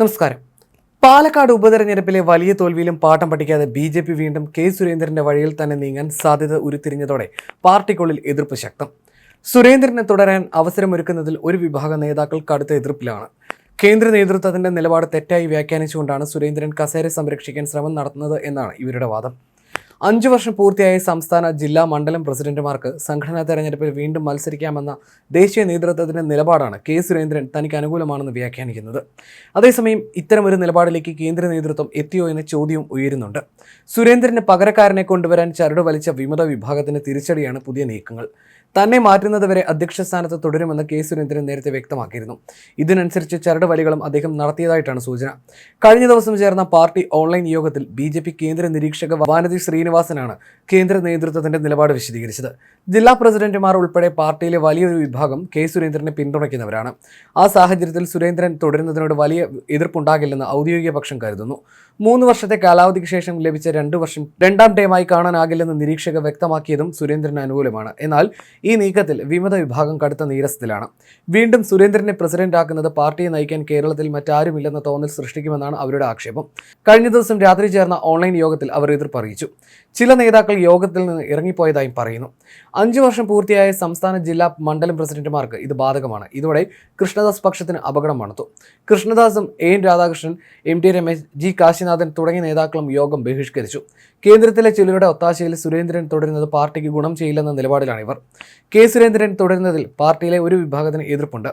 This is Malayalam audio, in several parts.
നമസ്കാരം. പാലക്കാട് ഉപതെരഞ്ഞെടുപ്പിലെ വലിയ തോൽവിയിലും പാഠം പഠിക്കാതെ ബി ജെ പി വീണ്ടും കെ സുരേന്ദ്രന്റെ വഴിയിൽ തന്നെ നീങ്ങാൻ സാധ്യത ഉരുത്തിരിഞ്ഞതോടെ പാർട്ടിക്കുള്ളിൽ എതിർപ്പ് ശക്തം. സുരേന്ദ്രനെ തുടരാൻ അവസരമൊരുക്കുന്നതിൽ ഒരു വിഭാഗം നേതാക്കൾ കടുത്ത എതിർപ്പിലാണ്. കേന്ദ്ര നേതൃത്വത്തിന്റെ നിലപാട് തെറ്റായി വ്യാഖ്യാനിച്ചുകൊണ്ടാണ് സുരേന്ദ്രൻ കസേര സംരക്ഷിക്കാൻ ശ്രമം നടത്തുന്നത് എന്നാണ് ഇവരുടെ വാദം. അഞ്ചു വർഷം പൂർത്തിയായ സംസ്ഥാന ജില്ലാ മണ്ഡലം പ്രസിഡന്റുമാർക്ക് സംഘടനാ തെരഞ്ഞെടുപ്പിൽ വീണ്ടും മത്സരിക്കാമെന്ന ദേശീയ നേതൃത്വത്തിന്റെ നിലപാടാണ് കെ സുരേന്ദ്രൻ തനിക്ക് അനുകൂലമാണെന്ന് വ്യാഖ്യാനിക്കുന്നത്. അതേസമയം ഇത്തരമൊരു നിലപാടിലേക്ക് കേന്ദ്ര നേതൃത്വം എത്തിയോ എന്ന ചോദ്യവും ഉയരുന്നുണ്ട്. സുരേന്ദ്രന് പകരക്കാരനെ കൊണ്ടുവരാൻ ചരട് വലിച്ച വിമത വിഭാഗത്തിന് തിരിച്ചടിയാണ് പുതിയ നീക്കങ്ങൾ. തന്നെ മാറ്റുന്നതുവരെ അധ്യക്ഷ സ്ഥാനത്ത് തുടരുമെന്ന് കെ സുരേന്ദ്രൻ നേരത്തെ വ്യക്തമാക്കിയിരുന്നു. ഇതിനനുസരിച്ച് ചരട് വലികളും അദ്ദേഹം നടത്തിയതായിട്ടാണ് സൂചന. കഴിഞ്ഞ ദിവസം ചേർന്ന പാർട്ടി ഓൺലൈൻ യോഗത്തിൽ ബി ജെ പി കേന്ദ്ര നിരീക്ഷക വാനതി ശ്രീനിവാസനാണ് കേന്ദ്ര നേതൃത്വത്തിന്റെ നിലപാട് വിശദീകരിച്ചത്. ജില്ലാ പ്രസിഡന്റുമാർ ഉൾപ്പെടെ പാർട്ടിയിലെ വലിയൊരു വിഭാഗം കെ സുരേന്ദ്രനെ പിന്തുണയ്ക്കുന്നവരാണ്. ആ സാഹചര്യത്തിൽ സുരേന്ദ്രൻ തുടരുന്നതിനോട് വലിയ എതിർപ്പുണ്ടാകില്ലെന്ന് ഔദ്യോഗിക പക്ഷം കരുതുന്നു. മൂന്ന് വർഷത്തെ കാലാവധിക്ക് ശേഷം ലഭിച്ച രണ്ട് വർഷം രണ്ടാം ടൈമായി കാണാനാകില്ലെന്ന് നിരീക്ഷക വ്യക്തമാക്കിയതും സുരേന്ദ്രന് അനുകൂലമാണ്. എന്നാൽ ഈ നീക്കത്തിൽ വിമത വിഭാഗം കടുത്ത നീരസത്തിലാണ്. വീണ്ടും സുരേന്ദ്രനെ പ്രസിഡന്റ് ആക്കുന്നത് പാർട്ടിയെ നയിക്കാൻ കേരളത്തിൽ മറ്റാരുമില്ലെന്ന തോന്നൽ സൃഷ്ടിക്കുമെന്നാണ് അവരുടെ ആക്ഷേപം. കഴിഞ്ഞ ദിവസം രാത്രി ചേർന്ന ഓൺലൈൻ യോഗത്തിൽ അവർ എതിർപ്പ് അറിയിച്ചു. ചില നേതാക്കൾ യോഗത്തിൽ നിന്ന് ഇറങ്ങിപ്പോയതായും പറയുന്നു. അഞ്ചു വർഷം പൂർത്തിയായ സംസ്ഥാന ജില്ലാ മണ്ഡലം പ്രസിഡന്റുമാർക്ക് ഇത് ബാധകമാണ്. ഇതോടെ കൃഷ്ണദാസ് പക്ഷത്തിന് അപകടം മണത്തു. കൃഷ്ണദാസും A N Radhakrishnan M T Ramesh G Kashinathan തുടങ്ങിയ നേതാക്കളും യോഗം ബഹിഷ്കരിച്ചു. കേന്ദ്രത്തിലെ ചിലരുടെ ഒത്താശയിൽ സുരേന്ദ്രൻ തുടരുന്നത് പാർട്ടിക്ക് ഗുണം ചെയ്യില്ലെന്ന നിലപാടിലാണ് ഇവർ. കെ സുരേന്ദ്രൻ തുടരുന്നതിൽ പാർട്ടിയിലെ ഒരു വിഭാഗത്തിന് എതിർപ്പുണ്ട്.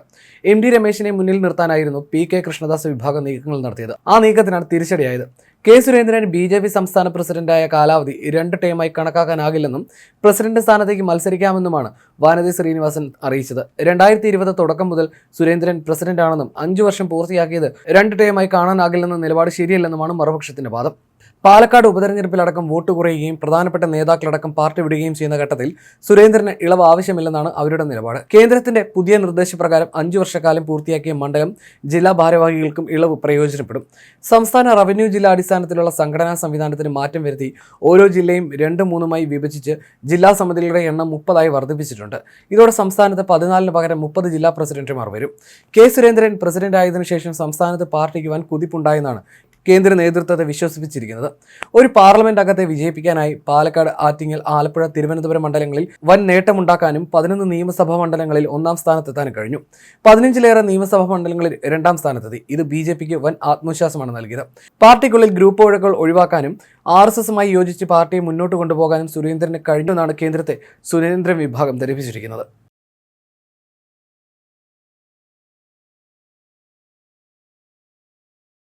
എം ഡി രമേശിനെ മുന്നിൽ നിർത്താനായിരുന്നു പി കെ കൃഷ്ണദാസ് വിഭാഗം നീക്കങ്ങൾ നടത്തിയത്. ആ നീക്കത്തിനാണ് തിരിച്ചടിയായത്. K Surendran B J P സംസ്ഥാന പ്രസിഡന്റായ കാലാവധി രണ്ട് ടേമായി കണക്കാക്കാനാകില്ലെന്നും പ്രസിഡന്റ് സ്ഥാനത്തേക്ക് മത്സരിക്കാമെന്നുമാണ് വാനതി ശ്രീനിവാസൻ അറിയിച്ചത്. രണ്ടായിരത്തി ഇരുപത് തുടക്കം മുതൽ സുരേന്ദ്രൻ പ്രസിഡന്റാണെന്നും അഞ്ചു വർഷം പൂർത്തിയാക്കിയത് രണ്ട് ടേമായി കാണാനാകില്ലെന്ന നിലപാട് ശരിയല്ലെന്നുമാണ് മറുപക്ഷത്തിന്റെ വാദം. പാലക്കാട് ഉപതെരഞ്ഞെടുപ്പിലടക്കം വോട്ട് കുറയുകയും പ്രധാനപ്പെട്ട നേതാക്കളടക്കം പാർട്ടി വിടുകയും ചെയ്യുന്ന ഘട്ടത്തിൽ സുരേന്ദ്രന് ഇളവ് ആവശ്യമില്ലെന്നാണ് അവരുടെ നിലപാട്. കേന്ദ്രത്തിന്റെ പുതിയ നിർദ്ദേശപ്രകാരം അഞ്ചു വർഷക്കാലം പൂർത്തിയാക്കിയ മണ്ഡലം ജില്ലാ ഭാരവാഹികൾക്കും ഇളവ് പ്രയോജനപ്പെടും. സംസ്ഥാന റവന്യൂ ജില്ലാ അടിസ്ഥാനത്തിലുള്ള സംഘടനാ സംവിധാനത്തിന് മാറ്റം വരുത്തി ഓരോ ജില്ലയും രണ്ട് മൂന്നുമായി വിഭജിച്ച് ജില്ലാ സമിതികളുടെ എണ്ണം മുപ്പതായി വർദ്ധിപ്പിച്ചിട്ടുണ്ട്. ഇതോടെ സംസ്ഥാനത്ത് പതിനാലിന് പകരം മുപ്പത് ജില്ലാ പ്രസിഡന്റുമാർ വരും. കെ സുരേന്ദ്രൻ പ്രസിഡന്റ് ആയതിനു ശേഷം സംസ്ഥാനത്ത് പാർട്ടിക്ക് വൻ കുതിപ്പുണ്ടായെന്നാണ് കേന്ദ്ര നേതൃത്വത്തെ വിശ്വസിപ്പിച്ചിരിക്കുന്നത്. ഒരു പാർലമെന്റ് അംഗത്തെ വിജയിപ്പിക്കാനായി പാലക്കാട് ആറ്റിങ്ങൽ ആലപ്പുഴ തിരുവനന്തപുരം മണ്ഡലങ്ങളിൽ വൻ നേട്ടമുണ്ടാക്കാനും പതിനൊന്ന് നിയമസഭാ മണ്ഡലങ്ങളിൽ ഒന്നാം സ്ഥാനത്തെത്താനും കഴിഞ്ഞു. പതിനഞ്ചിലേറെ നിയമസഭാ മണ്ഡലങ്ങളിൽ രണ്ടാം സ്ഥാനത്തെത്തി. ഇത് ബി ജെ പിക്ക് വൻ ആത്മവിശ്വാസമാണ് നൽകിയത്. പാർട്ടിക്കുള്ളിൽ ഗ്രൂപ്പ് വഴക്കുകൾ ഒഴിവാക്കാനും ആർ എസ് എസുമായി യോജിച്ച് പാർട്ടിയെ മുന്നോട്ട് കൊണ്ടുപോകാനും സുരേന്ദ്രന് കഴിഞ്ഞെന്നാണ് കേന്ദ്രത്തെ സുരേന്ദ്രൻ വിഭാഗം ധരിപ്പിച്ചിരിക്കുന്നത്.